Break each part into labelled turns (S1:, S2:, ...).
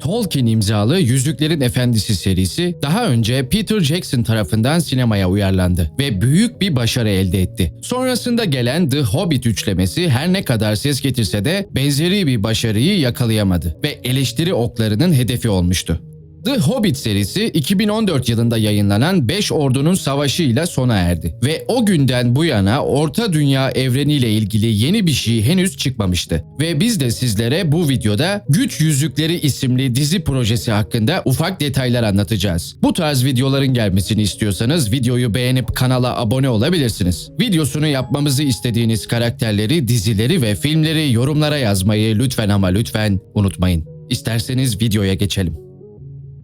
S1: Tolkien imzalı Yüzüklerin Efendisi serisi daha önce Peter Jackson tarafından sinemaya uyarlandı ve büyük bir başarı elde etti. Sonrasında gelen The Hobbit üçlemesi her ne kadar ses getirse de benzeri bir başarıyı yakalayamadı ve eleştiri oklarının hedefi olmuştu. The Hobbit serisi 2014 yılında yayınlanan 5 ordunun savaşıyla sona erdi ve o günden bu yana Orta Dünya evreniyle ilgili yeni bir şey henüz çıkmamıştı. Ve biz de sizlere bu videoda Güç Yüzükleri isimli dizi projesi hakkında ufak detaylar anlatacağız. Bu tarz videoların gelmesini istiyorsanız videoyu beğenip kanala abone olabilirsiniz. Videosunu yapmamızı istediğiniz karakterleri, dizileri ve filmleri yorumlara yazmayı lütfen ama lütfen unutmayın. İsterseniz videoya geçelim.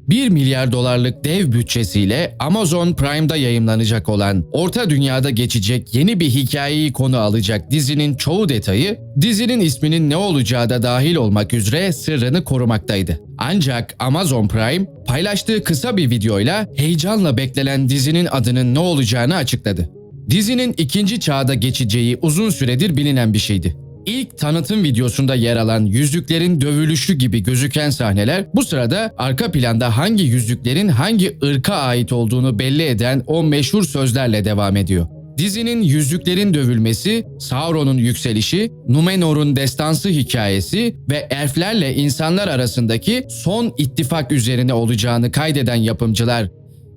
S1: 1 milyar dolarlık dev bütçesiyle Amazon Prime'da yayımlanacak olan Orta Dünya'da geçecek yeni bir hikayeyi konu alacak dizinin çoğu detayı, dizinin isminin ne olacağı da dahil olmak üzere sırrını korumaktaydı. Ancak Amazon Prime paylaştığı kısa bir videoyla heyecanla beklenen dizinin adının ne olacağını açıkladı. Dizinin ikinci çağda geçeceği uzun süredir bilinen bir şeydi. İlk tanıtım videosunda yer alan yüzüklerin dövülüşü gibi gözüken sahneler bu sırada arka planda hangi yüzüklerin hangi ırka ait olduğunu belli eden o meşhur sözlerle devam ediyor. Dizinin yüzüklerin dövülmesi, Sauron'un yükselişi, Numenor'un destansı hikayesi ve elflerle insanlar arasındaki son ittifak üzerine olacağını kaydeden yapımcılar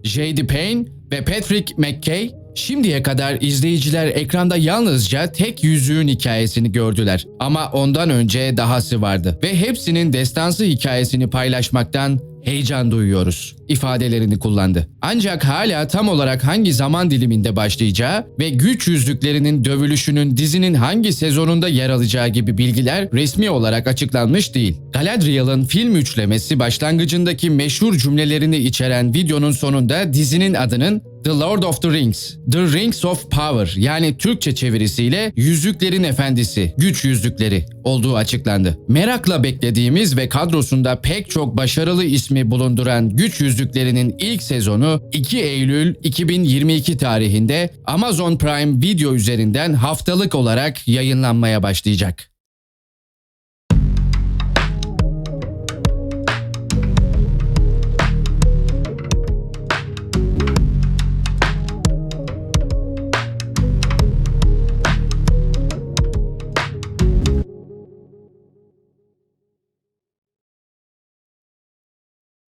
S1: J.D. Payne ve Patrick McKay Şimdiye kadar izleyiciler ekranda yalnızca tek yüzüğün hikayesini gördüler. Ama ondan önce dahası vardı ve hepsinin destansı hikayesini paylaşmaktan heyecan duyuyoruz ifadelerini kullandı. Ancak hala tam olarak hangi zaman diliminde başlayacağı ve güç yüzüklerinin dövülüşünün dizinin hangi sezonunda yer alacağı gibi bilgiler resmi olarak açıklanmış değil. Galadriel'ın film üçlemesi başlangıcındaki meşhur cümlelerini içeren videonun sonunda dizinin adının The Lord of the Rings, The Rings of Power yani Türkçe çevirisiyle Yüzüklerin Efendisi, Güç Yüzükleri olduğu açıklandı. Merakla beklediğimiz ve kadrosunda pek çok başarılı ismi bulunduran Güç Yüzüklerinin ilk sezonu 2 Eylül 2022 tarihinde Amazon Prime Video üzerinden haftalık olarak yayınlanmaya başlayacak.